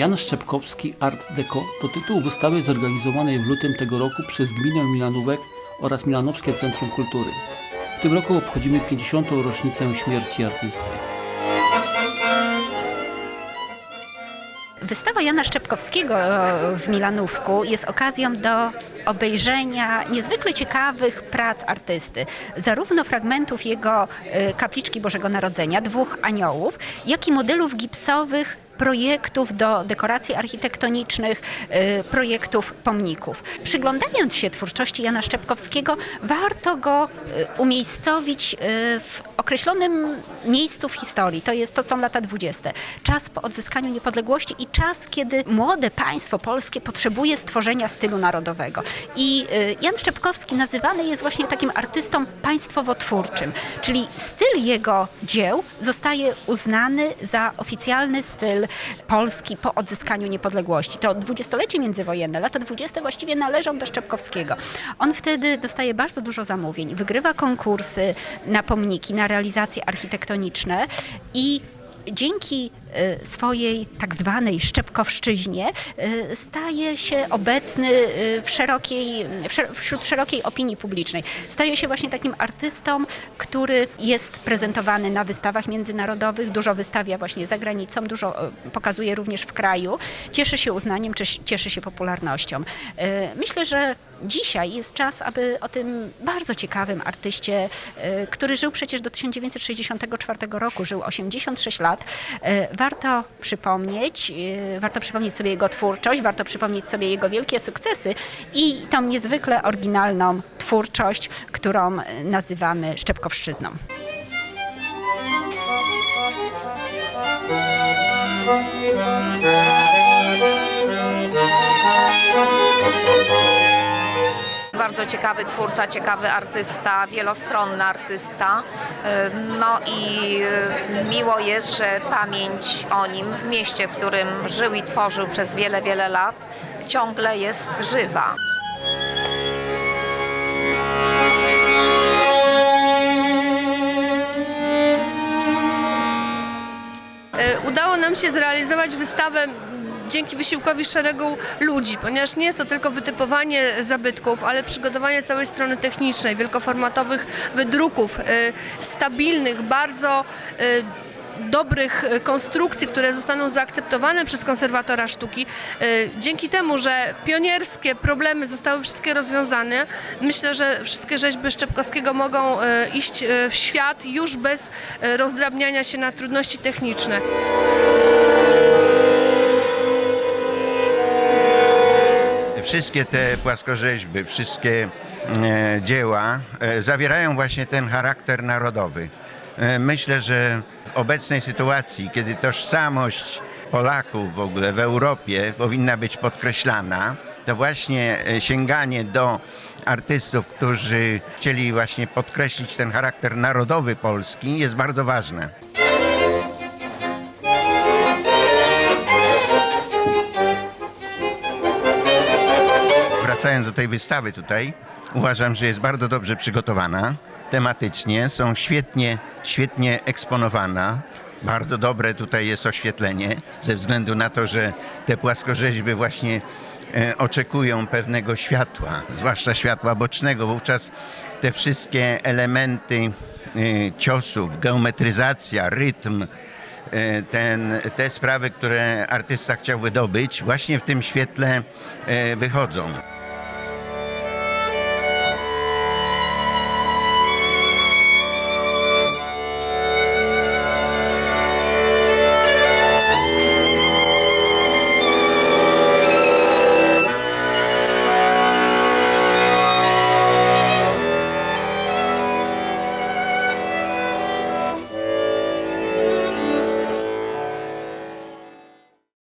Jan Szczepkowski Art Deco to tytuł wystawy zorganizowanej w lutym tego roku przez Gminę Milanówek oraz Milanowskie Centrum Kultury. W tym roku obchodzimy 50. rocznicę śmierci artysty. Wystawa Jana Szczepkowskiego e, w Milanówku jest okazją do obejrzenia niezwykle ciekawych prac artysty. Zarówno fragmentów jego e, kapliczki Bożego Narodzenia, dwóch aniołów, jak i modelów gipsowych projektów do dekoracji architektonicznych, e, projektów pomników. Przyglądając się twórczości Jana Szczepkowskiego, warto go e, umiejscowić e, w określonym miejscu w historii. To jest to są lata 20. Czas po odzyskaniu niepodległości i czas, kiedy młode państwo polskie potrzebuje stworzenia stylu narodowego. I y, Jan Szczepkowski nazywany jest właśnie takim artystą państwowo-twórczym, czyli styl jego dzieł zostaje uznany za oficjalny styl polski po odzyskaniu niepodległości. To dwudziestolecie międzywojenne, lata 20 właściwie należą do Szczepkowskiego. On wtedy dostaje bardzo dużo zamówień, wygrywa konkursy na pomniki, na realizacje architektoniczne i dzięki swojej tak zwanej szczepkowszczyźnie e, staje się obecny e, w szerokiej, wśród szerokiej opinii publicznej. Staje się właśnie takim artystą, który jest prezentowany na wystawach międzynarodowych, dużo wystawia właśnie za granicą, dużo pokazuje również w kraju. Cieszy się uznaniem, cieszy się popularnością. Myślę, że dzisiaj jest czas, aby o tym bardzo ciekawym artyście, który żył przecież do 1964 roku, żył 86 lat, warto przypomnieć, e, warto przypomnieć sobie jego twórczość, warto przypomnieć sobie jego wielkie sukcesy i tą niezwykle oryginalną twórczość, którą e, nazywamy Szczepkowszczyzną. Bardzo ciekawy twórca, ciekawy artysta, wielostronny artysta. E, No i e, miło jest, że pamięć o nim w mieście, w którym żył i tworzył przez wiele, wiele lat, ciągle jest żywa. E, Udało nam się zrealizować wystawę dzięki wysiłkowi szeregu ludzi, ponieważ nie jest to tylko wytypowanie zabytków, ale przygotowanie całej strony technicznej, wielkoformatowych wydruków, e, stabilnych, bardzo e, dobrych e, konstrukcji, które zostaną zaakceptowane przez konserwatora sztuki. Dzięki temu, że pionierskie problemy zostały wszystkie rozwiązane, myślę, że wszystkie rzeźby Szczepkowskiego mogą iść w świat już bez rozdrabniania się na trudności techniczne. Wszystkie te płaskorzeźby, wszystkie e, dzieła e, zawierają właśnie ten charakter narodowy. E, myślę, że w obecnej sytuacji, kiedy tożsamość Polaków w ogóle w Europie powinna być podkreślana, to właśnie e, sięganie do artystów, którzy chcieli właśnie podkreślić ten charakter narodowy Polski jest bardzo ważne. Wracając do tej wystawy tutaj, uważam, że jest bardzo dobrze przygotowana tematycznie, są świetnie, świetnie eksponowana. Bardzo dobre tutaj jest oświetlenie, ze względu na to, że te płaskorzeźby właśnie e, oczekują pewnego światła, zwłaszcza światła bocznego. Wówczas te wszystkie elementy e, ciosów, geometryzacja, rytm, e, ten, te sprawy, które artysta chciał wydobyć, właśnie w tym świetle wychodzą.